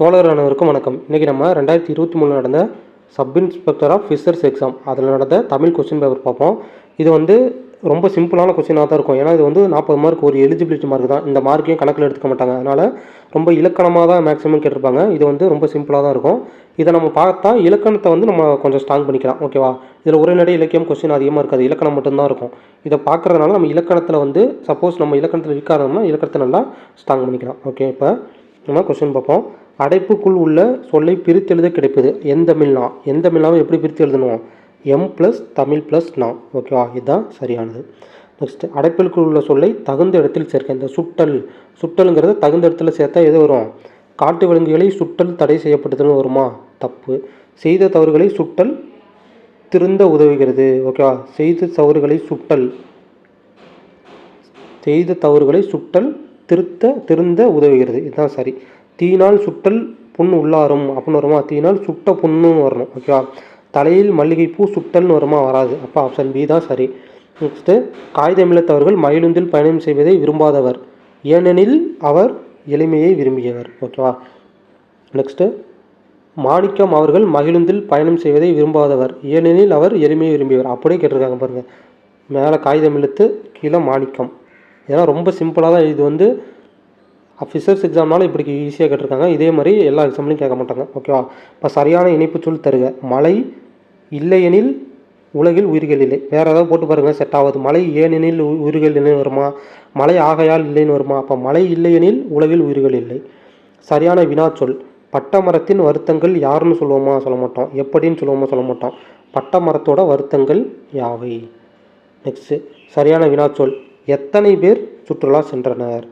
தோழர் அனைவருக்கும் வணக்கம். இன்றைக்கி நம்ம ரெண்டாயிரத்தி இருபத்தி மூணு நடந்த sub inspector of fishers exam அதில் நடந்த தமிழ் கொஸ்டின் பேப்பர் பார்ப்போம். இது வந்து ரொம்ப சிம்பிளான கொஸ்டினாக தான் இருக்கும். ஏன்னா இது வந்து நாற்பது மார்க் ஒரு எலிஜிபிலிட்டி மார்க் தான். இந்த மார்க்கையும் கணக்கில் எடுத்துக்க மாட்டாங்க. அதனால் ரொம்ப இலக்கணமாக தான் மேக்ஸிமம் கேட்டிருப்பாங்க. இது வந்து ரொம்ப சிம்பிளாக தான் இருக்கும். இதை நம்ம பார்த்தா இலக்கணத்தை வந்து நம்ம கொஞ்சம் ஸ்ட்ராங் பண்ணிக்கலாம். ஓகேவா இதில் உரைநடை இலக்கியம் கொஸ்டின் அதிகமாக இருக்காது. இலக்கணம் மட்டும்தான் இருக்கும். இதை பார்க்குறதுனால நம்ம இலக்கணத்தில் வந்து சப்போஸ் நம்ம இலக்கணத்தில் இருக்காதோம்னா இலக்கணத்தை நல்லா ஸ்ட்ராங் பண்ணிக்கலாம். ஓகே இப்போ நம்ம கொஸ்டின் பார்ப்போம். அடைப்புக்குள் உள்ள சொல்லை பிரித்தெழுத கிடைப்பது எந்த தமிழ்னா எந்த தமிழ்னாவும் எப்படி பிரித்து எழுதணும்? எம் ப்ளஸ் தமிழ் ப்ளஸ் நா. ஓகேவா இதுதான் சரியானது. நெக்ஸ்ட் அடைப்புக்குள் உள்ள சொல்லை தகுந்த இடத்தில் சேர்க்க. இந்த சுட்டல் சுட்டலுங்கிறத தகுந்த இடத்துல சேர்த்தா எது வரும்? காட்டு விலங்குகளை சுட்டல் தடை செய்யப்பட்டதுன்னு வருமா? தப்பு. செய்த தவறுகளை சுட்டல் திருந்த உதவுகிறது. ஓகேவா செய்த தவறுகளை சுட்டல் செய்த தவறுகளை சுட்டல் திருத்த திருந்த உதவுகிறது. இதுதான் சரி. தீயினால் சுட்டல் புண் உள்ளாரும். அப்படின்னு வருமா? தீயினால் சுட்ட புண்ணுன்னு வரணும். ஓகேவா தலையில் மல்லிகைப்பூ சுட்டல்னு வருமா? வராது. அப்போ ஆப்ஷன் பி தான் சரி. நெக்ஸ்ட்டு காகிதமில்லத்தவர்கள் மயிலுந்தில் பயணம் செய்வதை விரும்பாதவர். ஏனெனில் அவர் எளிமையை விரும்பியவர். ஓகேவா நெக்ஸ்ட்டு மாணிக்கம் அவர்கள் மகிழுந்தில் பயணம் செய்வதை விரும்பாதவர். ஏனெனில் அவர் எளிமையை விரும்பியவர். அப்படியே கேட்டிருக்காங்க பாருங்கள் மேலே காகிதம் இழுத்து கீழே மாணிக்கம். இதெல்லாம் ரொம்ப சிம்பிளாக தான் இது வந்து அஃபிசர்ஸ் எக்ஸாம்னால இப்படி ஈஸியாக கேட்டிருக்காங்க. இதே மாதிரி எல்லா எக்ஸாம்லையும் கேட்க மாட்டாங்க. ஓகேவா இப்போ சரியான இணைப்பு சொல் தருக. மழை இல்லையெனில் உலகில் உயிர்கள் இல்லை. வேறு ஏதாவது போட்டு பாருங்கள் செட் ஆகாது. மழை ஏனெனில் உ- உயிர்கள் இல்லைன்னு வருமா? மழை ஆகையால் இல்லைன்னு வருமா? அப்போ மழை இல்லையெனில் உலகில் உயிர்கள் இல்லை. சரியான வினாச்சொல் பட்டை மரத்தின் வருத்தங்கள் யாருன்னு சொல்லுவோமா? சொல்ல மாட்டோம். எப்படின்னு சொல்லுவோமா? சொல்ல மாட்டோம். பட்டை மரத்தோட வருத்தங்கள் யாவை? நெக்ஸ்ட்டு சரியான வினாச்சொல் எத்தனை பேர் சுற்றுலா சென்றனர்?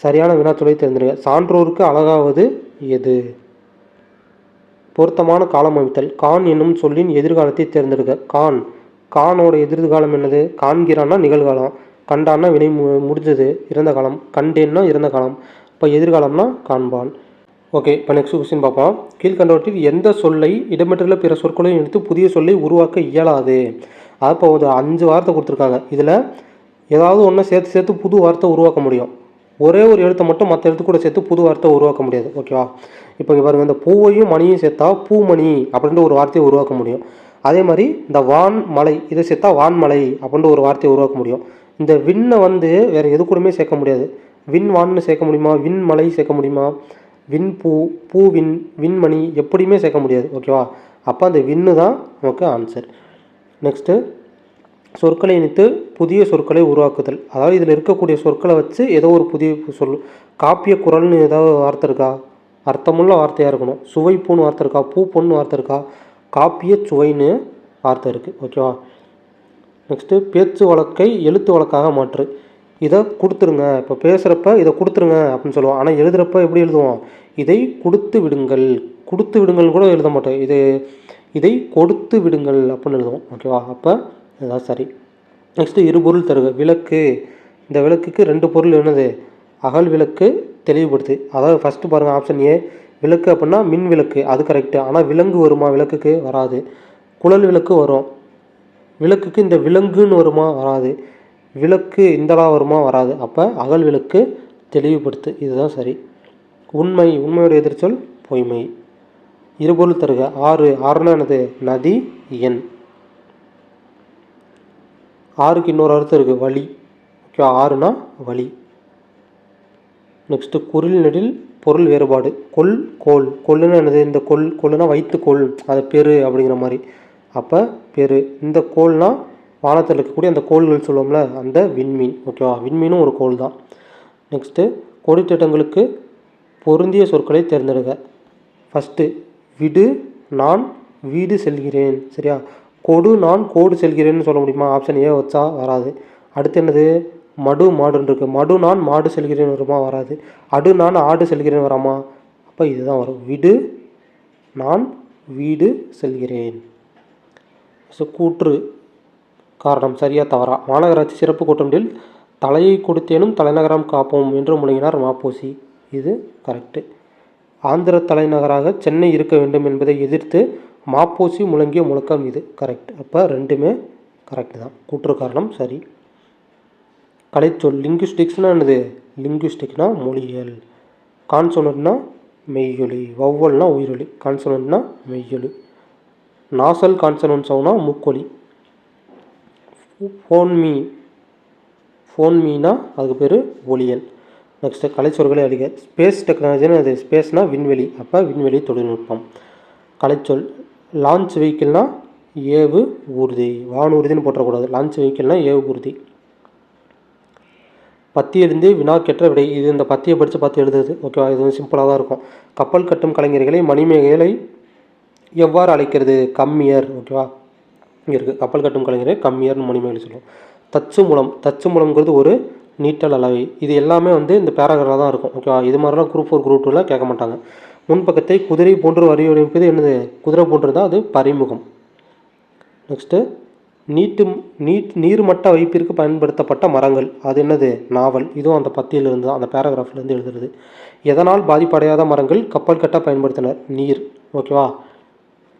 சரியான வினாச்சொல்லை தேர்ந்தெடுங்க. சான்றோருக்கு அழகாவது எது? பொருத்தமான காலம் அமைத்தல். கான் என்னும் சொல்லின் எதிர்காலத்தை தேர்ந்தெடுக்க கான். கானோட எதிர்காலம் என்னது? காண்கிறான்னா நிகழ்காலம். கண்டான்னா வினை மு- முடிஞ்சது இறந்த காலம். கண்டேன்னா இறந்த காலம். இப்போ எதிர்காலம்னா காண்பான். ஓகே இப்போ நெக்ஸ்ட் கொஸ்டின் பார்ப்போம். கீழ்கண்டவற்றில் எந்த சொல்லை இடம்பெற்றுள்ள பிற சொற்களையும் எடுத்து புதிய சொல்லை உருவாக்க இயலாது? அப்போ ஒரு அஞ்சு வார்த்தை கொடுத்துருக்காங்க. இதில் ஏதாவது ஒன்று சேர்த்து சேர்த்து புது வார்த்தை உருவாக்க முடியும். ஒரே ஒரு எழுத்தை மட்டும் மற்ற எழுத்து கூட சேர்த்து புது வார்த்தை உருவாக்க முடியாது ஓகேவா இப்போ பாருங்கள் இந்த பூவையும் மணியும் சேர்த்தா பூமணி அப்படின்ற ஒரு வார்த்தையை உருவாக்க முடியும். அதே மாதிரி இந்த வான் மலை இதை சேர்த்தா வான்மலை அப்படின்ற ஒரு வார்த்தையை உருவாக்க முடியும். இந்த விண்ணை வந்து வேறு எது கூடமே சேர்க்க முடியாது. விண் வான்னு சேர்க்க முடியுமா? விண் மலை சேர்க்க முடியுமா? விண் பூ பூவின் விண்மணி எப்படியுமே சேர்க்க முடியாது ஓகேவா அப்போ அந்த விண்ணு தான் நமக்கு ஆன்சர் நெக்ஸ்ட்டு சொற்களை இணைத்து புதிய சொற்களை உருவாக்குதல். அதாவது இதில் இருக்கக்கூடிய சொற்களை வச்சு ஏதோ ஒரு புதிய சொல் காப்பிய குரல்னு ஏதாவது வார்த்தை இருக்கா? அர்த்தமுள்ள வார்த்தையாக இருக்கணும். சுவைப்பூன்னு வார்த்தை இருக்கா? பூ பொண்ணு வார்த்தை இருக்கா? காப்பிய சுவைன்னு வார்த்தை இருக்குது ஓகேவா? நெக்ஸ்ட்டு பேச்சு வழக்கை எழுத்து வழக்காக மாற்று. இதை கொடுத்துருங்க. இப்போ பேசுகிறப்ப இதை கொடுத்துருங்க அப்படின்னு சொல்லுவோம். ஆனால் எழுதுகிறப்ப எப்படி எழுதுவோம்? இதை கொடுத்து விடுங்கள். கொடுத்து விடுங்கள் கூட எழுத மாட்டோம். இது இதை கொடுத்து விடுங்கள் அப்படின்னு எழுதுவோம். ஓகேவா? அப்போ இதுதான் சரி. நெக்ஸ்ட்டு இருபொருள் தருக. விளக்கு. இந்த விளக்குக்கு ரெண்டு பொருள் என்னது? அகல் விளக்கு தெளிவுபடுத்து. அதாவது ஃபஸ்ட்டு பாருங்கள் ஆப்ஷன் ஏ விளக்கு அப்படின்னா மின் விளக்கு. அது கரெக்டு ஆனால் விலங்கு வருமா? விளக்குக்கு வராது. குழல் விளக்கு வரும். விளக்குக்கு இந்த விலங்குன்னு வருமா? வராது. விளக்கு இந்தளா வருமா? வராது. அப்போ அகல் விளக்கு தெளிவுபடுத்து. இதுதான் சரி. உண்மை. உண்மையோட எதிர்ச்சொல் பொய்மை. இருபொருள் தருக. ஆறு. ஆறுனா என்னது? நதி எண் ஆறுக்கு இன்னொரு அர்த்தம் இருக்குது வழி ஓகே ஆறுனா வழி நெக்ஸ்ட்டு குரில் நெடில் பொருள் வேறுபாடு. கொல் கோல். கொல்லுன்னா என்னது? இந்த கொல் கொல்லுனா வைத்துக்கொள் அது பெரு அப்படிங்கிற மாதிரி. அப்போ பெரு. இந்த கோல்னால் வானத்தில் இருக்கக்கூடிய அந்த கோள்கள் சொல்லுவோம்ல அந்த விண்மீன். ஓகேவா விண்மீனும் ஒரு கோள் தான். நெக்ஸ்ட்டு கொடித்திட்டங்களுக்கு பொருந்திய சொற்களை தேர்ந்தெடுக்க ஃபஸ்ட்டு விடு நான் வீடு செல்கிறேன். சரியா? கொடு நான் கோடு செல்கிறேன்னு சொல்ல முடியுமா? ஆப்ஷன் ஏ வச்சா வராது. அடுத்து என்னது? மடு மாடுன்னு இருக்கு. மடு நான் மாடு செல்கிறேன் வருமா? வராது. அடு நான் ஆடு செல்கிறேன் வராமா? அப்போ இதுதான் வரும். விடு நான் வீடு செல்கிறேன். ஸோ கூற்று காரணம் சரியா தவறா? மாநகராட்சி சிறப்பு கூட்டத்தில் தலையை கொடுத்தேனும் தலைநகரம் காப்போம் என்று முழங்கினார் மாப்போசி. இது கரெக்டு ஆந்திர தலைநகராக சென்னை இருக்க வேண்டும் என்பதை எதிர்த்து மாப்போசி முழங்கிய முழக்கம் இது. கரெக்ட் அப்போ ரெண்டுமே கரெக்ட் தான். கூற்று காரணம் சரி. கலைச்சொல் லிங்குஸ்டிக்ஸ்னால் என்னது? லிங்குஸ்டிக்னா மொழியியல். கான்சோனட்னா மெய்யொலி. வௌவல்னா உயிரொலி. கான்சோனட்னா மெய்யொலி. நாசல் கான்சனன் சவுனா மூக்கொலி. ஃபோன் மீ ஃபோன் அதுக்கு பேர் ஒளியல் நெக்ஸ்ட்டு கலைச்சொற்களை அழிக. ஸ்பேஸ் டெக்னாலஜின்னு அது ஸ்பேஸ்னால் விண்வெளி. அப்போ விண்வெளி தொழில்நுட்பம். கலைச்சொல் லான்ச் வெஹிக்கிள்னா ஏவு ஊர்தி வானூர்தின்னு போட்டக்கூடாது லான்ச் வெஹிக்கிள்னா ஏவு ஊர்தி. பத்தியிலிருந்து வினா கெட்ட விடை. இது இந்த பத்தியை படித்து பார்த்து எழுதுறது ஓகேவா இது வந்து சிம்பிளாக தான் இருக்கும். கப்பல் கட்டும் கலைஞர்களை மணிமேகலை எவ்வாறு அழைக்கிறது? கம்மியர் ஓகேவா இங்கே இருக்குது கப்பல் கட்டும் கலைஞரை கம்மியர்னு மணிமேகலை சொல்லுவோம். தச்சு மூலம். தச்சு மூலம்ங்கிறது ஒரு நீட்டல் அளவை. இது எல்லாமே வந்து இந்த பேராகிராஃபாக தான் இருக்கும் ஓகேவா இது மாதிரிலாம் குரூப் ஃபோர் குரூப் டூவில் கேட்க மாட்டாங்க. முன்பக்கத்தை குதிரை போன்று வடிவமைப்பது என்னது? குதிரை போன்று தான் அது பரிமுகம் நெக்ஸ்ட்டு நீட்டு நீட் நீர்மட்ட வைப்பிற்கு பயன்படுத்தப்பட்ட மரங்கள். அது என்னது? நாவல். இதுவும் அந்த பத்தியிலிருந்து தான் அந்த பேராகிராஃப்லேருந்து எழுதுறது. எதனால் பாதிப்படையாத மரங்கள் கப்பல் கட்ட பயன்படுத்தினர்? நீர். ஓகேவா?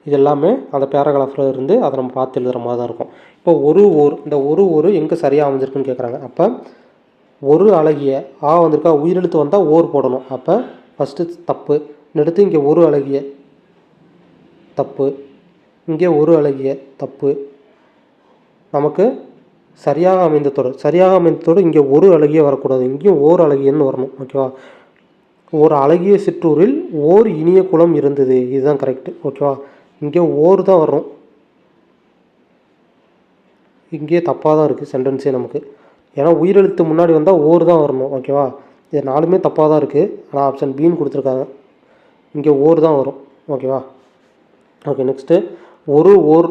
இது எல்லாமே அந்த பேராகிராஃபில் இருந்து அதை நம்ம பார்த்து எழுதுகிற மாதிரி தான் இருக்கும். இப்போ ஒரு ஊர் இந்த ஒரு ஊர் எங்கே சரியாக அமைஞ்சிருக்குன்னு கேட்குறாங்க அப்போ ஒரு அழகிய ஆ வந்திருக்கா உயிரெழுத்து வந்தால் ஓர் போடணும். அப்போ ஃபஸ்ட்டு தப்பு. அடுத்து இங்கே ஒரு அழகிய தப்பு இங்கே ஒரு அழகிய தப்பு. நமக்கு சரியாக அமைந்த தொடர் சரியாக அமைந்த தொடர் இங்கே ஒரு அழகிய வரக்கூடாது. இங்கேயும் ஓர் அழகியன்னு வரணும் ஓகேவா ஒரு அழகிய சிற்றூரில் ஓர் இனிய குளம் இருந்தது. இதுதான் கரெக்டு ஓகேவா இங்கே ஓர் தான் வரும் இங்கேயே தப்பாக தான் இருக்குது சென்டென்ஸே நமக்கு. ஏன்னா உயிரெழுத்து முன்னாடி வந்தால் ஓர் தான் வரணும் ஓகேவா இது நாலுமே தப்பாக தான் இருக்குது ஆனால் ஆப்ஷன் பின்னு கொடுத்துருக்காங்க. இங்கே ஓர் தான் வரும். ஓகேவா? ஓகே நெக்ஸ்ட்டு ஒரு ஓர்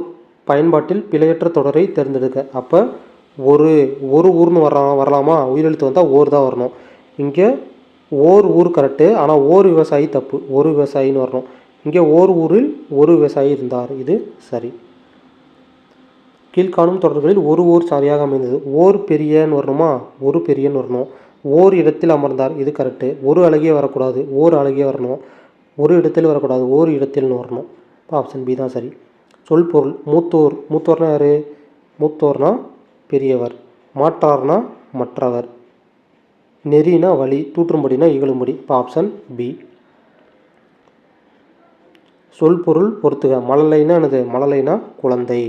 பயன்பாட்டில் பிழையற்ற தொடரை தேர்ந்தெடுக்க. அப்போ ஒரு ஒரு ஊர்னு வரலாம் வரலாமா? உயிரெழுத்து வந்தால் ஓர் தான் வரணும். இங்கே ஓர் ஊர் கரெக்டு ஆனால் ஓர் விவசாயி தப்பு. ஒரு விவசாயின்னு வரணும். இங்கே ஓர் ஊரில் ஒரு விவசாயி இருந்தார். இது சரி. கீழ்காணும் தொடர்களில் ஒரு ஊர் சரியாக அமைந்தது. ஓர் பெரியன்னு வரணுமா? ஒரு பெரியன்னு வரணும். ஓர் இடத்தில் அமர்ந்தார். இது கரெக்டு ஒரு அழகியே வரக்கூடாது. ஓர் அழகியே வரணும். ஒரு இடத்தில் வரக்கூடாது ஓர் இடத்தில்னு வரணும். இப்போ ஆப்ஷன் பி தான் சரி. சொல் பொருள் மூத்தோர் மூத்தோர்னா யார்? மூத்தோர்னா பெரியவர் மாற்றார்னா மற்றவர். நெறினா வழி தூற்றும்படினா இகழும்படி. இப்போ ஆப்ஷன் பி சொல் பொருள் பொறுத்துக. மழலைனா என்னது? மழலைனா குழந்தை.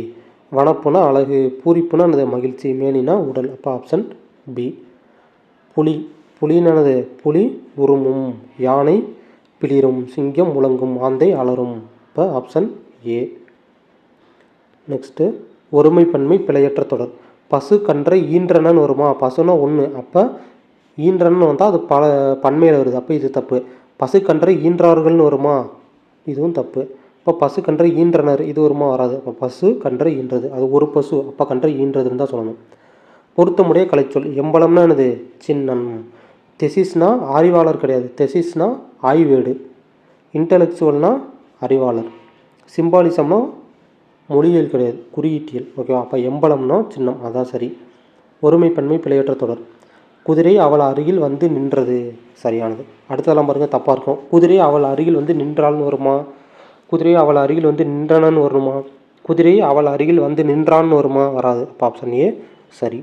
வனப்புனா அழகு. பூரிப்புனா என்னது? மகிழ்ச்சி. மேனினா உடல். அப்போ ஆப்ஷன் பி புலி. புலினானது புலி உருமும். யானை பிளிரும் சிங்கம் முழங்கும் ஆந்தை அலறும் இப்போ ஆப்ஷன் ஏ. நெக்ஸ்ட்டு ஒருமைப்பன்மை பிழையற்ற தொடர். பசு கன்றை ஈன்றனன்னு வருமா? பசுனா ஒன்று அப்போ ஈன்றன்னு வந்தால் அது பல பன்மையில் வருது. அப்போ இது தப்பு. பசு கன்றை ஈன்றார்கள்னு வருமா? இதுவும் தப்பு. இப்போ பசு கன்றை ஈன்றனர் இது வருமா? வராது. அப்போ பசு கன்றை ஈன்றது. அது ஒரு பசு அப்போ கன்றை ஈன்றதுன்னு தான் சொல்லணும். பொருத்தமுடைய கலைச்சொல். எம்பலம்னா என்னது? சின்னம். தெசிஸ்னா ஆய்வாளர் கிடையாது. தெசிஸ்னா ஆய்வேடு இன்டலெக்சுவல்னா அறிவாளர். சிம்பாலிசம்னா மொழியியல் கிடையாது குறியீட்டியல் ஓகேவா அப்போ எம்பளம்னா சின்னம் அதான் சரி. ஒருமைப்பன்மை பிழையற்ற தொடர். குதிரை அவள் அருகில் வந்து நின்றது சரியானது. அடுத்ததெல்லாம் பாருங்கள் தப்பாக இருக்கும். குதிரை அவள் அருகில் வந்து நின்றாள்னு வருமா? குதிரை அவள் அருகில் வந்து நின்றனன்னு வருமா குதிரை அவள் அருகில் வந்து நின்றான்னு வருமா? வராது. அப்போ ஆப்ஷன் ஏ சரி.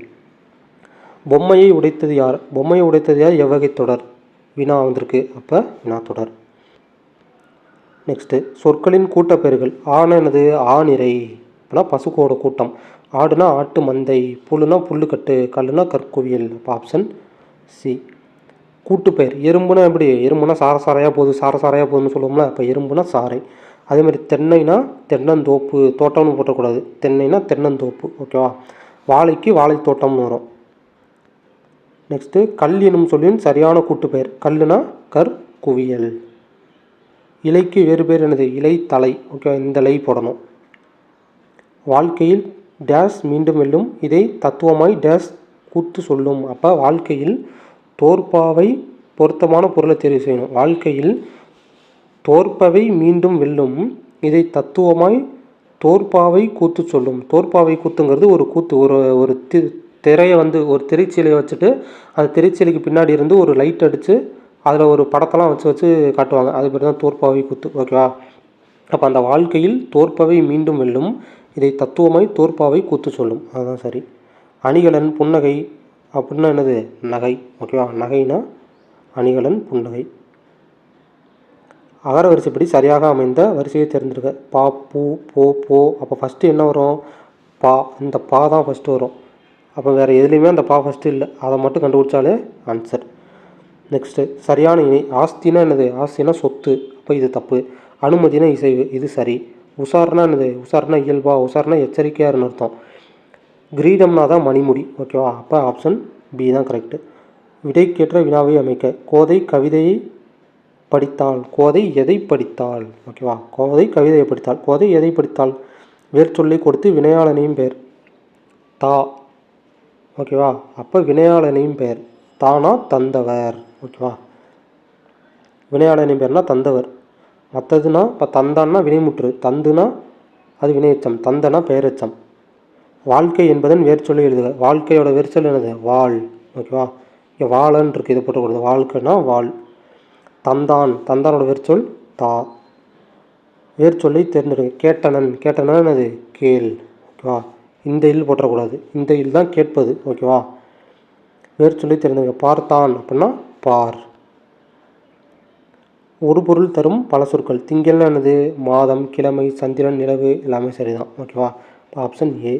பொம்மையை உடைத்தது யார்? பொம்மையை உடைத்தது யார்? எவ்வகை தொடர். வினா வந்திருக்கு. அப்போ வினா தொடர். நெக்ஸ்ட்டு சொற்களின் கூட்டப்பெயர்கள். ஆன என்னது ஆநிறை அப்படின்னா பசுக்கோட கூட்டம். ஆடுனா ஆட்டு மந்தை. புல்லுனா புல்லுக்கட்டு. கல்லுனா கற்குவியல். அப்போ ஆப்ஷன் சி கூட்டுப்பெயர். எறும்புனா எப்படி? எறும்புனா சார சாரையாக போகுது. சார சாரையாக போகுதுன்னு சொல்லுவோம்ல அப்போ எறும்புனா சாரை. அதேமாதிரி தென்னைனா தென்னந்தோப்பு. தோட்டம்னு போட்டக்கூடாது. தென்னைனா தென்னந்தோப்பு. ஓகேவா வாழைக்கு வாழை தோட்டம்னு வரும். நெக்ஸ்ட்டு கல் எனும் சொல்லின் சரியான கூட்டுப்பெயர். கல்லுனா கற் குவியல். இலைக்கு வேறு பேர் என்னது? இலை தலை. ஓகே இந்த லை போடணும். வாழ்க்கையில் டேஸ் மீண்டும் வெல்லும். இதை தத்துவமாய் டேஸ் கூத்து சொல்லும். அப்போ வாழ்க்கையில் தோற்பாவை பொருத்தமான பொருளை தேர்வு செய்யணும். வாழ்க்கையில் தோற்பவை மீண்டும் வெல்லும். இதை தத்துவமாய் தோற்பாவை கூத்து சொல்லும். தோற்பாவை கூத்துங்கிறது ஒரு கூத்து ஒரு ஒரு தி திரையை வந்து ஒரு திரைச்சீலையை வச்சுட்டு அந்த திரைச்சீலைக்கு பின்னாடி இருந்து ஒரு லைட் அடித்து அதில் ஒரு படத்தெல்லாம் வச்சு வச்சு காட்டுவாங்க. அது பேர் தான் தோற்பாவை குத்து ஓகேவா அப்போ அந்த வாழ்க்கையில் தோற்பவை மீண்டும் வெல்லும் இதை தத்துவமாய் தோற்பாவை கூத்து சொல்லும். அதுதான் சரி. அணிகலன் புன்னகை அப்படின்னா என்னது? நகை ஓகேவா நகைனா அணிகலன் புன்னகை. அகர வரிசைப்படி சரியாக அமைந்த வரிசையை தேர்ந்தெடுக்க பா பூ போ போ. அப்போ ஃபஸ்ட்டு என்ன வரும்? பா இந்த பா தான் ஃபஸ்ட்டு வரும். அப்போ வேறு எதுலேயுமே அந்த பா ஃபஸ்ட்டு இல்லை. அதை மட்டும் கண்டுபிடிச்சாலே ஆன்சர் நெக்ஸ்ட்டு சரியான இணை. ஆஸ்தினா என்னது? ஆஸ்தினா சொத்து. அப்போ இது தப்பு. அனுமதினா இசைவு. இது சரி. உசாரணா என்னது? உசாரணா இயல்பா? உசாரணா எச்சரிக்கையாருன்னு அர்த்தம். கிரீடம்னா தான் மணிமுடி. ஓகேவா? அப்போ ஆப்ஷன் பி தான் கரெக்டு விடைக்கேற்ற வினாவை அமைக்க. கோதை கவிதையை படித்தாள். கோதை எதை படித்தாள்? ஓகேவா? கோதை கவிதையை படித்தாள். கோதை எதை படித்தாள்? வேர்ச்சொல்லை கொடுத்து வினையாளனையும் பெயர். தா. ஓகேவா? அப்போ வினையாளனையும் பெயர் தானா தந்தவர். ஓகேவா? வினையாளனையும் பேர்னா தந்தவர். மற்றதுனா இப்போ தந்தான்னா வினைமுற்று. தந்துனா அது வினையச்சம். தந்தனா பெயரச்சம். வாழ்க்கை என்பதன் வேர்ச்சொல்லி எழுதுக. வாழ்க்கையோட வேர்ச்சொல் என்னது? வாழ். ஓகேவா? இங்கே வாழன்னு இருக்குது இதை போட்டக்கூடாது வாழ்க்கைனா வாழ். தந்தான். தந்தானோட வேர்ச்சொல் தா. வேர்ச்சொல்லை தேர்ந்தெடுக்க கேட்டனன். கேட்டனன் என்னது? கேள். ஓகேவா? இந்த இல் போட்டக்கூடாது இந்த இல் தான் கேட்பது. ஓகேவா வேறு சொல்லி தெரிஞ்சுங்க பார்த்தான் அப்படின்னா பார். ஒரு பொருள் தரும் பல சொற்கள். திங்கள்னா என்னது மாதம் கிழமை சந்திரன் நிலவு எல்லாமே சரிதான். ஓகேவா ஆப்ஷன் ஏ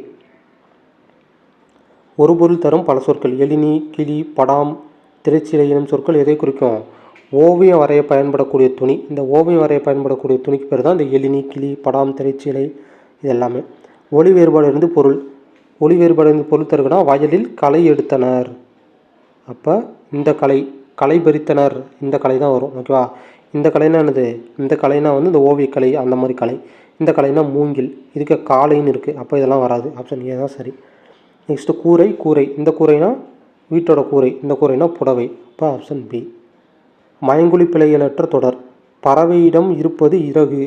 ஒரு பொருள் தரும் பல சொற்கள். எளினி கிளி படாம் திரைச்சிலை எனும் சொற்கள் எதை குறிக்கும்? ஓவியம் வரைய பயன்படக்கூடிய துணி. இந்த ஓவியம் வரைய பயன்படக்கூடிய துணிக்கு பேர் தான் இந்த எளினி கிளி படாம் திரைச்சிலை இது எல்லாமே ஒளி வேறுபாடு இருந்து பொருள். ஒளி வேறுபாடு இருந்து பொருள் தருகனா வயலில் களை எடுத்தனர். அப்போ இந்த கலை கலை பறித்தனர். இந்த கலை தான் வரும் ஓகேவா இந்த கலைனா என்னது? இந்த கலைனா வந்து இந்த ஓவியக்கலை அந்த மாதிரி கலை. இந்த கலைனா மூங்கில் இதுக்கு காளைன்னு இருக்குது அப்போ இதெல்லாம் வராது. ஆப்ஷன் ஏ தான் சரி. நெக்ஸ்ட்டு கூரை கூரை. இந்த கூரைனா வீட்டோட கூரை இந்த கூரைனா புடவை. அப்போ ஆப்ஷன் பி மயங்குழி பிழையலற்ற தொடர். பறவையிடம் இருப்பது இறகு.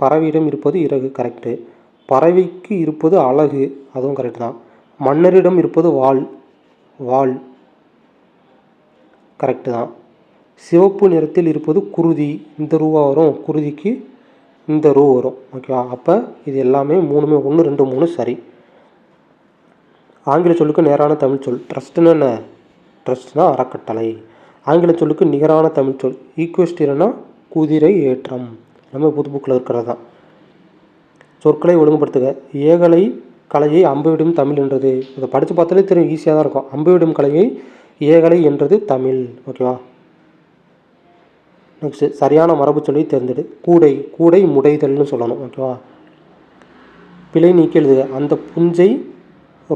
பறவையிடம் இருப்பது இறகு கரெக்டு பறவைக்கு இருப்பது அழகு அதுவும் கரெக்டு தான். மன்னரிடம் இருப்பது வாள் வாள் கரெக்டு தான். சிவப்பு நிறத்தில் இருப்பது குருதி இந்த ரூவா வரும் குருதிக்கு இந்த ரூ வரும் ஓகேவா அப்போ இது எல்லாமே மூணுமே ஒன்று ரெண்டு மூணு சரி. ஆங்கில சொல்லுக்கு நேரான தமிழ் சொல் ட்ரஸ்ட்னு என்ன? ட்ரஸ்ட்னா அறக்கட்டளை. ஆங்கில சொல்லுக்கு நிகரான தமிழ் சொல் ஈக்குவஸ்டியர்னா குதிரை ஏற்றம். நம்ம புது புக்கில் இருக்கிறது தான். சொற்களை ஒழுங்குபடுத்துக. ஏகலை கலையை அம்புவிடும் தமிழ் என்றது. இதை படித்து பார்த்தாலே தெரியும் ஈஸியாக தான் இருக்கும். அம்புவிடும் கலையை ஏகலை என்றது தமிழ். ஓகேவா நெக்ஸ்ட்டு சரியான மரபு சொல்லி தேர்ந்தெடு. கூடை கூடை முடைதல்னு சொல்லணும். ஓகேவா பிழை நீக்கி எழுதுக. அந்த புஞ்சை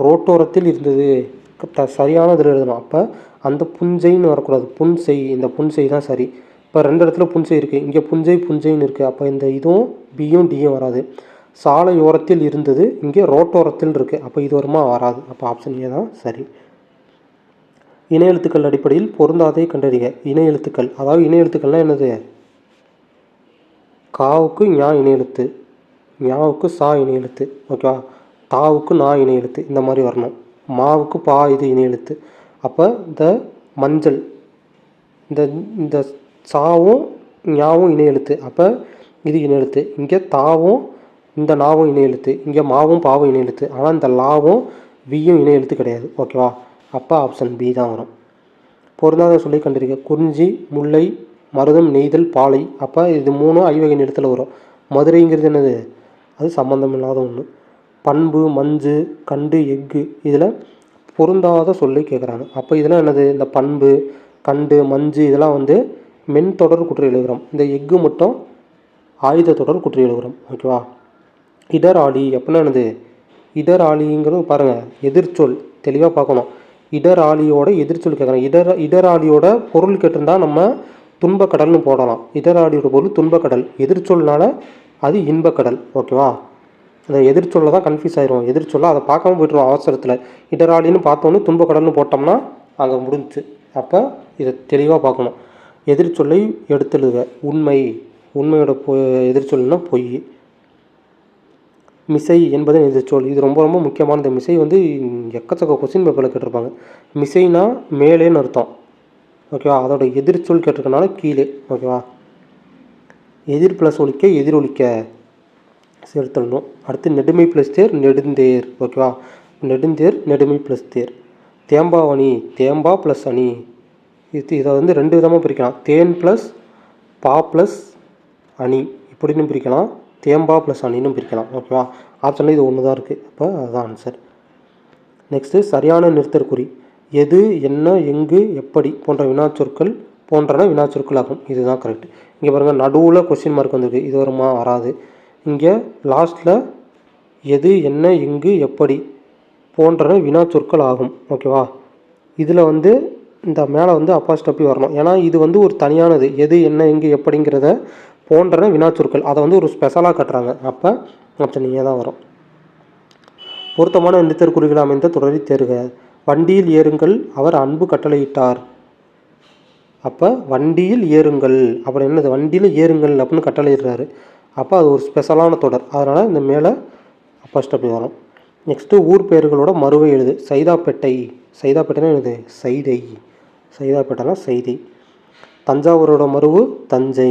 ரோட்டோரத்தில் இருந்தது. சரியான இதில் எழுதணும். அப்போ அந்த புஞ்சைன்னு வரக்கூடாது. புன்செய் இந்த புன்செய் தான் சரி. இப்போ ரெண்டு இடத்துல புன்செய் இருக்குது இங்கே புஞ்சை புஞ்சைன்னு இருக்குது அப்போ இந்த இதுவும் பியும் டியும் வராது. சாலையோரத்தில் இருந்தது. இங்கே ரோட்டோரத்தில் இருக்குது அப்போ இது வருமா? வராது. அப்போ ஆப்ஷன் ஏ தான் சரி. இணை எழுத்துக்கள் அடிப்படையில் பொருந்தாதை கண்டறிக. இணை எழுத்துக்கள். அதாவது இணை எழுத்துக்கள்னால் என்னது? காவுக்கு ஞா இணை எழுத்து. ஞாவுக்கு சா இணை எழுத்து. ஓகேவா? தாவுக்கு நா இணை எழுத்து. இந்த மாதிரி வரணும். மாவுக்கு பா இது இணை எழுத்து. அப்போ இந்த மஞ்சள். இந்த இந்த சாவும் ஞாவும் இணை எழுத்து. அப்போ இது இணை எழுத்து. இங்கே தாவும் இந்த நாவும் இணை எழுத்து இங்கே மாவும் பாவும் இணை எழுத்து ஆனால் இந்த லாவும் வியும் இணை எழுத்து கிடையாது. ஓகேவா அப்போ ஆப்ஷன் பி தான் வரும். பொருந்தாத சொல்லி கண்டிருக்க குறிஞ்சி முல்லை மருதம் நெய்தல் பாலை. அப்போ இது மூணும் ஐவகை நிலத்தில் வரும். மதுரைங்கிறது என்னது? அது சம்மந்தம் இல்லாத ஒன்று பண்பு மஞ்சு கண்டு எஃகு இதில் பொருந்தாத சொல்லி கேட்குறாங்க அப்போ இதெல்லாம் என்னது? இந்த பண்பு கண்டு மஞ்சு இதெல்லாம் வந்து மென் தொடர் குற்ற எழுகிறோம் இந்த எஃகு மட்டும் ஆயுத தொடர் குற்ற எழுகிறோம் ஓகேவா இடர் ஆளி அப்படின்னா என்னது இடர் ஆளிங்கிறது பாருங்கள் எதிர்ச்சொல் தெளிவாக பார்க்கணும். இடர் ஆளியோட எதிர்ச்சொல் கேட்குறேன் இடர் இடர் ஆளியோட பொருள் கேட்டிருந்தா நம்ம துன்பக்கடல்னு போடலாம். இடர் ஆளியோட பொருள் துன்பக்கடல். எதிர்ச்சொல்னால அது இன்பக்கடல். ஓகேவா அந்த எதிர்ச்சொல்ல தான் கன்ஃபியூஸ் ஆயிரும். எதிர்ச்சொல்ல அதை பார்க்காம போய்ட்டுருவோம் அவசரத்தில். இடராளின்னு பார்த்தோன்னே துன்பக்கடல்னு போட்டோம்னா அங்கே முடிஞ்சுச்சு. அப்போ இதை தெளிவாக பார்க்கணும். எதிர்ச்சொல்லை எடுத்துழுக. உண்மை. உண்மையோட பொ எதிர்ச்சொல்னா பொய். மிசை என்பது எதிர்ச்சொல் இது ரொம்ப ரொம்ப முக்கியமான இந்த மிசை வந்து எக்கச்சக்க கொஸ்டின் பேப்பரில் கேட்டிருப்பாங்க. மிசைனா மேலேன்னு அர்த்தம் ஓகேவா அதோட எதிர்ச்சொல் கேட்டிருக்கனால கீழே. ஓகேவா எதிர் ப்ளஸ் ஒலிக்க எதிரொலிக்க சேர்த்தணும் அடுத்து நெடுமை ப்ளஸ் தேர் நெடுந்தேர். ஓகேவா நெடுந்தேர் நெடுமை ப்ளஸ் தேர். தேம்பாவணி தேம்பா ப்ளஸ் அணி. இது இதை வந்து ரெண்டு விதமாக பிரிக்கலாம். தேன் ப்ளஸ் பா ப்ளஸ் அணி. இப்படின்னு பிரிக்கலாம். தேம்பா ப்ளஸ் அணினும் பிரிக்கலாம் ஓகேவா ஆப்ஷனில் இது ஒன்று தான் இருக்குது அப்போ அதுதான் ஆன்சர் நெக்ஸ்ட்டு சரியான நிறுத்தற்குறி எது என்ன எங்கு எப்படி போன்ற வினாச்சொற்கள் போன்றன வினாச்சொற்கள் ஆகும் இதுதான் கரெக்ட் இங்கே பாருங்கள் நடுவில் கொஸ்டின் மார்க் வந்திருக்கு. இது வருமா வராது. இங்கே லாஸ்ட்டில் எது என்ன எங்கு எப்படி போன்றன வினாச்சொற்கள் ஆகும். ஓகேவா இதில் வந்து இந்த மேலே வந்து அப்பாஸ்டப்பி வரணும். ஏன்னா இது வந்து ஒரு தனியானது. எது என்ன எங்கு எப்படிங்கிறத போன்றன வினாச்சொற்கள். அதை வந்து ஒரு ஸ்பெஷலாக கட்டுறாங்க. அப்போ ஆப்ஷன் நீங்கள் தான் வரும். பொருத்தமான நிறுத்தற்குறிகள் அமைந்த தொடரை தேர்க. வண்டியில் ஏறுங்கள் அவர் அன்பு கட்டளையிட்டார். அப்போ வண்டியில் ஏறுங்கள். அப்புறம் என்னது? வண்டியில் ஏறுங்கள் அப்படின்னு கட்டளையிடுறாரு. அப்போ அது ஒரு ஸ்பெஷலான தொடர். அதனால் இந்த மேலே ஃபஸ்ட் அப்படி வரும். நெக்ஸ்ட்டு ஊர் பெயர்களோட மறுவை எழுது. சைதாப்பேட்டை. சைதாப்பேட்டைனா எழுது சைதை. சைதாப்பேட்டைனா செய்தி தஞ்சாவூரோட மருவு தஞ்சை.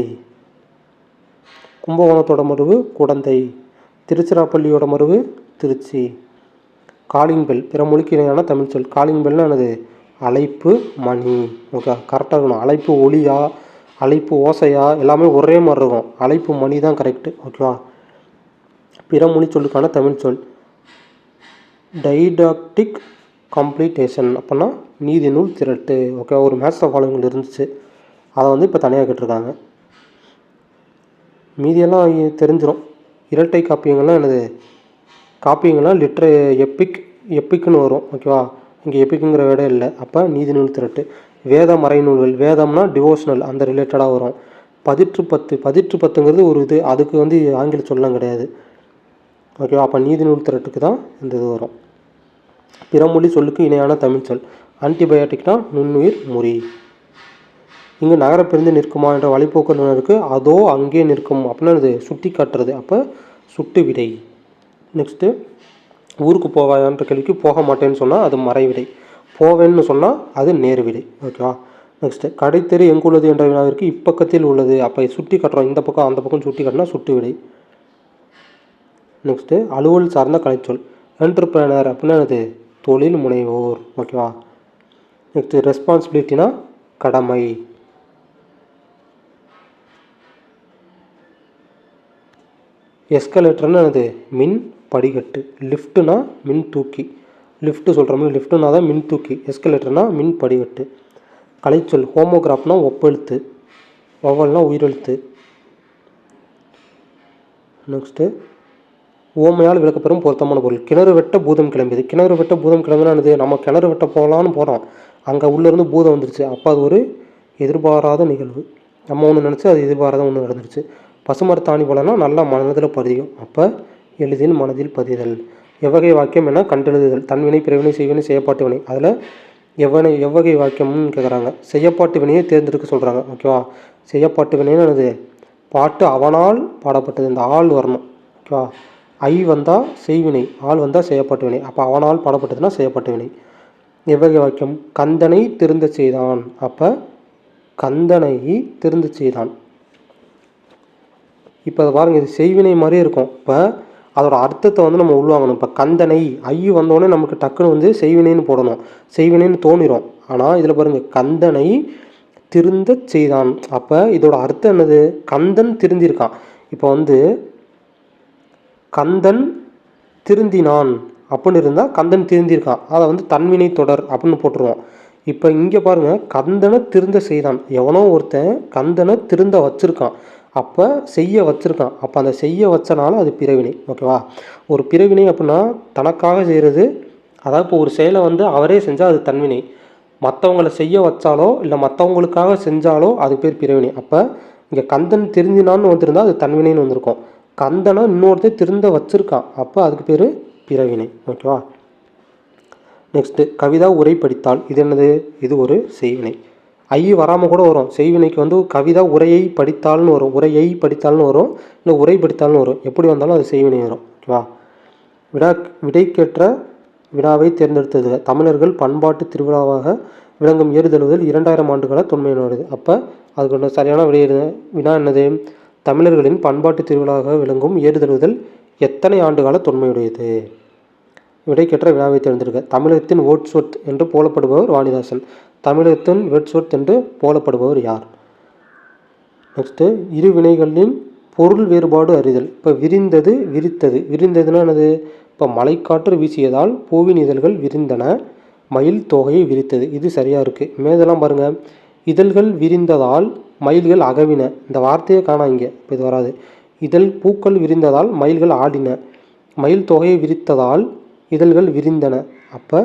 கும்பகோணத்தோட மருவு குடந்தை திருச்சிராப்பள்ளியோட மருவு திருச்சி. காலிங் பெல் பிற மொழிக்கு இணையான தமிழ் சொல். காலிங் பெல்னா என்னது? அழைப்பு மணி. ஓகே கரெக்டாக இருக்கணும். அழைப்பு ஒளியா அழைப்பு ஓசையா எல்லாமே ஒரே மாதிரி இருக்கும். அழைப்பு மணி தான் கரெக்டு ஓகேவா பிற மொழி சொல்லுக்கான தமிழ் சொல். டைடாக்டிக் கம்ப்ளீட்டேஷன் அப்படின்னா நீதி நூல் திரட்டு. ஓகே ஒரு மேத்ஸ் ஃபாலோவிங்கில் இருந்துச்சு. அதை வந்து இப்போ தனியாக கேட்டிருக்காங்க. மீதியெல்லாம் தெரிஞ்சிடும் இரட்டை காப்பியங்கள்லாம் என்னது? காப்பியங்கள்லாம் லிட்ரு எப்பிக் எப்பிக்குன்னு வரும் ஓகேவா இங்கே எப்பிக்குங்கிற விட இல்லை. அப்போ நீதி நூல் திரட்டு. வேத மறைநூல்கள் வேதம்னா டிவோஷனல் அந்த ரிலேட்டடாக வரும். பதிற்று பத்து பதிற்று பத்துங்கிறது ஒரு இது. அதுக்கு வந்து ஆங்கில சொல்லலாம் கிடையாது. ஓகேவா அப்போ நீதி நூல் திரட்டுக்கு தான் இந்த இது வரும். பிறமொழி சொல்லுக்கு இணையான தமிழ் சொல். ஆன்டிபயோட்டிக்னா நுண்ணுயிர் முறி. இங்கு நகரப்பிரிந்து நிற்குமா என்ற வழிபோக்குனருக்கு அதோ அங்கே நிற்கும். அப்படின்னா அது சுட்டி காட்டுறது. அப்போ சுட்டு விடை. நெக்ஸ்ட்டு ஊருக்கு போவாயான்ற கேள்விக்கு போக மாட்டேன்னு சொன்னால் அது மறைவிடை. போவேன்னு சொன்னால் அது நேர் விடை ஓகேவா நெக்ஸ்ட்டு கடைத்தெரு எங்குள்ளது என்ற வினாவிற்கு இப்பக்கத்தில் உள்ளது. அப்போ சுட்டி காட்டுறோம். இந்த பக்கம் அந்த பக்கம் சுட்டி காட்டினா சுட்டு விடை. நெக்ஸ்ட்டு அலுவல் சார்ந்த கலைச்சொல். என்டர்பிரனர் அப்படின்னா அது தொழில் முனைவோர். ஓகேவா நெக்ஸ்ட்டு ரெஸ்பான்சிபிலிட்டினா கடமை. எஸ்கலேட்டர்னா அது மின் படிக்கட்டு. லிஃப்ட்டுனா மின் தூக்கி. லிஃப்ட்டு சொல்கிற மாதிரி லிஃப்ட்டுனா தான் மின் தூக்கி. எஸ்கலேட்டர்னா மின் படிக்கட்டு. கலைச்சொல் ஹோமோகிராஃப்னா ஒப்பெழுத்து. வவல்னா உயிரெழுத்து. நெக்ஸ்ட்டு ஓமையால் விளக்கப்பெறும் பொருத்தமான பொருள். கிணறு வெட்ட பூதம் கிளம்பியது. கிணறு வெட்ட பூதம் கிளம்பினா நம்ம கிணறு வெட்ட போகலான்னு போகிறோம் அங்கே உள்ளேருந்து பூதம் வந்துருச்சு. அப்போ அது ஒரு எதிர்பாராத நிகழ்வு. நம்ம ஒன்று நினச்சி அது எதிர்பாராத ஒன்று நடந்துருச்சு. பசுமரத்தாணி போலனா நல்லா மனதில் பதியும். அப்போ எளிதில் மனதில் பதிதல். எவ்வகை வாக்கியம் என கண்டெழுதுதல். தன்வினை பிறவினை செய்வினை செய்யப்பாட்டு வினை. அதில் எவ்வனை எவ்வகை வாக்கியம்னு கேட்குறாங்க செய்யப்பாட்டு வினையை தேர்ந்தெடுக்க சொல்கிறாங்க ஓகேவா செய்யப்பாட்டு வினைன்னு என்னது? பாட்டு அவனால் பாடப்பட்டது. இந்த ஆள் வரணும். ஓகேவா ஐ வந்தால் செய்வினை ஆள் வந்தால் செய்யப்பாட்டு வினை. அப்போ அவனால் பாடப்பட்டதுன்னா செய்யப்பாட்டு வினை. எவ்வகை வாக்கியம்? கந்தனை திருந்த செய்தான். அப்போ கந்தனை திருந்த செய்தான். இப்போ அதை பாருங்கள் இது செய்வினை மாதிரியே இருக்கும். இப்போ அதோட அர்த்தத்தை வந்து நம்ம உள்வாங்கணும். இப்போ கந்தனை ஐ வந்தோடனே நமக்கு டக்குன்னு வந்து செய்வினைன்னு போடணும். செய்வினைன்னு தோணிரும் ஆனால் இதில் பாருங்கள் கந்தனை திருந்த செய்தான். அப்போ இதோட அர்த்தம் என்னது? கந்தன் திருந்திருக்கான். இப்போ வந்து கந்தன் திருந்தினான் அப்படின்னு இருந்தால் கந்தன் திருந்திருக்கான். அதை வந்து தன்வினை தொடர் அப்படின்னு போட்டுருவோம். இப்போ இங்கே பாருங்கள் கந்தனை திருந்த செய்தான். எவனோ ஒருத்தன் கந்தனை திருந்த வச்சுருக்கான். அப்போ செய்ய வச்சுருக்கான். அப்போ அந்த செய்ய வச்சனால அது பிறவினை. ஓகேவா ஒரு பிறவினை அப்படின்னா தனக்காக செய்கிறது அதாவது இப்போ ஒரு செயலை வந்து அவரே செஞ்சால் அது தன்வினை. மற்றவங்கள செய்ய வச்சாலோ இல்லை மற்றவங்களுக்காக செஞ்சாலோ அது பேர் பிறவினை. அப்போ இங்கே கந்தன் திருந்தினான்னு வந்திருந்தால் அது தன்வினைன்னு வந்திருக்கும். கந்தனை இன்னொருத்தர் திருந்த வச்சுருக்கான். அப்போ அதுக்கு பேர் பிறவினை. ஓகேவா நெக்ஸ்ட்டு கவிதா உரை படித்தால் இது என்னது? இது ஒரு செய்வினை. ஐ வராமல் கூட வரும். செய்வினைக்கு வந்து கவிதா உரையை படித்தால்னு வரும். உரையை படித்தால்னு வரும். இல்லை உரை படித்தால்னு வரும். எப்படி வந்தாலும் அது செய்வினை வரும். ஓகேவா? விடா விடைக்கேற்ற வினாவை தேர்ந்தெடுத்தது. தமிழர்கள் பண்பாட்டு திருவிழாவாக விளங்கும் ஏறுதழுவதில் இரண்டாயிரம் ஆண்டுகளாக தொன்மையினோடது அப்போ அதுக்கு சரியான விடை வினா என்னது? தமிழர்களின் பண்பாட்டு திருவிழாவாக விளங்கும் ஏறுதழுவுதல் எத்தனை ஆண்டுகால தொன்மையுடையது? விடைக்கேற்ற வினாவை தேர்ந்தெடுக்க தமிழகத்தின் ஓட்ஸ்வொர்த் என்று போலப்படுபவர் வாணிதாசன் தமிழகத்தின் வேட்ஸ்வொர்த் என்று போலப்படுபவர் யார்? நெக்ஸ்ட்டு இரு வினைகளின் பொருள் வேறுபாடு அறிதல். இப்போ விரிந்தது விரித்தது. விரிந்ததுன்னா என்னது? இப்போ மலைக்காற்று வீசியதால் பூவின் இதழ்கள் விரிந்தன மயில் தொகையை விரித்தது. இது சரியாக இருக்குது மேதெல்லாம் பாருங்கள் இதழ்கள் விரிந்ததால் மயில்கள் அகவின. இந்த வார்த்தையே காணாம் இங்கே. இப்போ இது வராது. இதழ் பூக்கள் விரிந்ததால் மயில்கள் ஆடின. மயில் தொகையை விரித்ததால் இதழ்கள் விரிந்தன. அப்போ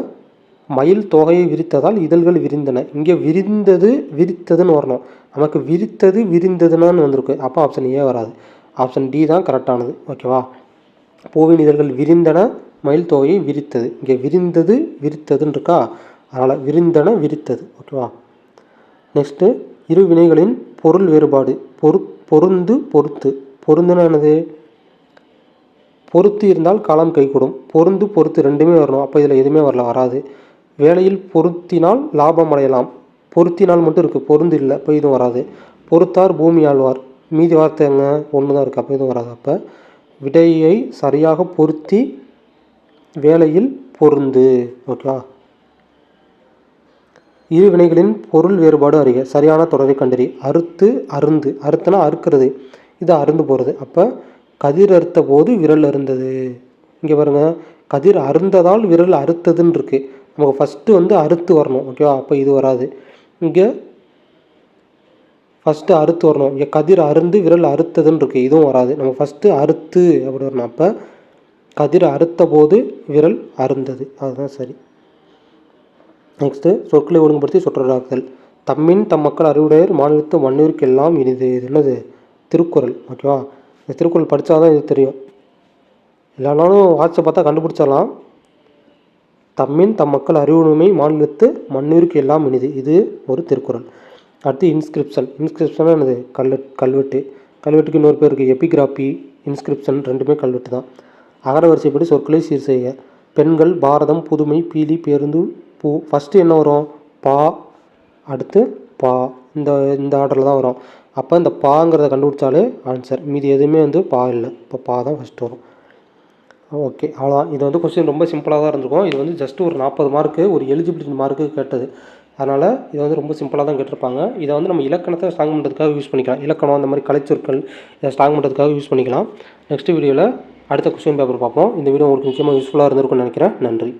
மயில் தொகையை விரித்ததால் இதழ்கள் விரிந்தன. இங்கே விரிந்தது விரித்ததுன்னு வரணும். நமக்கு விரித்தது விரிந்ததுன்னு வந்திருக்கு. அப்போ ஆப்ஷன் ஏ வராது. ஆப்ஷன் டி தான் கரெக்டானது ஓகேவா பூவின் இதழ்கள் விரிந்தன மயில் தொகையை விரித்தது. இங்கே விரிந்தது விரித்ததுன்னு இருக்கா? அதனால் விரிந்தன விரித்தது. ஓகேவா நெக்ஸ்ட்டு இரு வினைகளின் பொருள் வேறுபாடு. பொரு பொருந்து பொறுத்து. பொருந்துன்னா என்னது? பொறுத்து இருந்தால் காலம் கைகூடும். பொருந்து பொறுத்து ரெண்டுமே வரணும். அப்போ இதில் எதுவுமே வரல வராது. வேலையில் பொருத்தினால் லாபம் அடையலாம். பொருத்தினால் மட்டும் இருக்குது பொருந்து இல்லை அப்போ இதுவும் வராது. பொறுத்தார் பூமி ஆழ்வார். மீதி வார்த்தைங்க ஒன்று தான் இருக்குது அப்போ இதுவும் வராது. அப்போ விடையை சரியாக பொருத்தி வேலையில் பொருந்து. ஓகேவா? இரு வினைகளின் பொருள் வேறுபாடு அறிக. சரியான தொடரை கண்டறி. அறுத்து அருந்து. அறுத்துனா அறுக்கிறது. இது அருந்து போகிறது அப்போ கதிர் அறுத்த போது விரல் அருந்தது. இங்கே பாருங்க. கதிர் அருந்ததால் விரல் அறுத்ததுன்னு இருக்குது நமக்கு ஃபஸ்ட்டு வந்து அறுத்து வரணும் ஓகேவா அப்போ இது வராது. இங்கே ஃபஸ்ட்டு அறுத்து வரணும். இங்கே கதிர் அருந்து விரல் அறுத்ததுன்னு இருக்குது இதுவும் வராது. நம்ம ஃபஸ்ட்டு அறுத்து அப்படி வரணும்? அப்போ கதிர் அறுத்த போது விரல் அருந்தது அதுதான் சரி. நெக்ஸ்ட்டு சொற்களை ஒழுங்குபடுத்தி சொற்றொடராக்குதல் தம்மின் தம் மக்கள் அறிவுடையர் மாநிலத்து மண்ணிற்கு எல்லாம் இனிது. இது என்னது? திருக்குறள் ஓகேவா இந்த திருக்குறள் படித்தாதான் இது தெரியும். இல்லைனாலும் வாட்ஸ்அப் பார்த்தா கண்டுபிடிச்சிடலாம். தம்மின் தம் மக்கள் அறிவுடைமை மாநிலத்து மண்ணிற்கு எல்லாம் இனிது. இது ஒரு திருக்குறள். அடுத்து இன்ஸ்கிரிப்ஷன் இன்ஸ்கிரிப்ஷனாக என்னது? கல்வெட் கல்வெட்டு. கல்வெட்டுக்கு இன்னொரு பேர் இருக்குது எபிகிராபி இன்ஸ்கிரிப்ஷன் ரெண்டுமே கல்வெட்டு தான். அகரவரிசைப்படி சொற்களை சீர் செய்ய பெண்கள் பாரதம் புதுமை பீலி பேருந்து பூ. ஃபஸ்ட்டு என்ன வரும்? பா. அடுத்து பா. இந்த இந்த ஆர்டரில் தான் வரும். அப்போ இந்த பாங்கிறத கண்டுபிடிச்சாலே ஆன்சர் மீதி எதுவுமே வந்து பா இல்லை. இப்போ பா தான் ஃபஸ்ட்டு வரும். ஓகே அவ்வளோதான் இது வந்து கொஸ்டின் ரொம்ப சிம்பிளாக தான் இருந்திருக்கும். இது வந்து ஜஸ்ட் ஒரு நாற்பது மார்க்கு ஒரு எலிஜிபிலிட்டி மார்க்கு கேட்டது. அதனால் இது வந்து ரொம்ப சிம்பிளாக தான் கேட்டிருப்பாங்க. இதை வந்து நம்ம இலக்கணத்தை ஸ்ட்ராங் பண்ணுறதுக்காக யூஸ் பண்ணிக்கலாம். இலக்கணம் அந்த மாதிரி கலைச்சொற்கள் இதை ஸ்ட்ராங் பண்ணுறதுக்காக யூஸ் பண்ணிக்கலாம். நெக்ஸ்ட் வீடியோவில் அடுத்த கொஸ்டின் பேப்பர் பார்ப்போம். இந்த வீடியோ உங்களுக்கு முக்கியமாக யூஸ்ஃபுல்லாக இருந்திருக்கும்னு நினைக்கிறேன். நன்றி.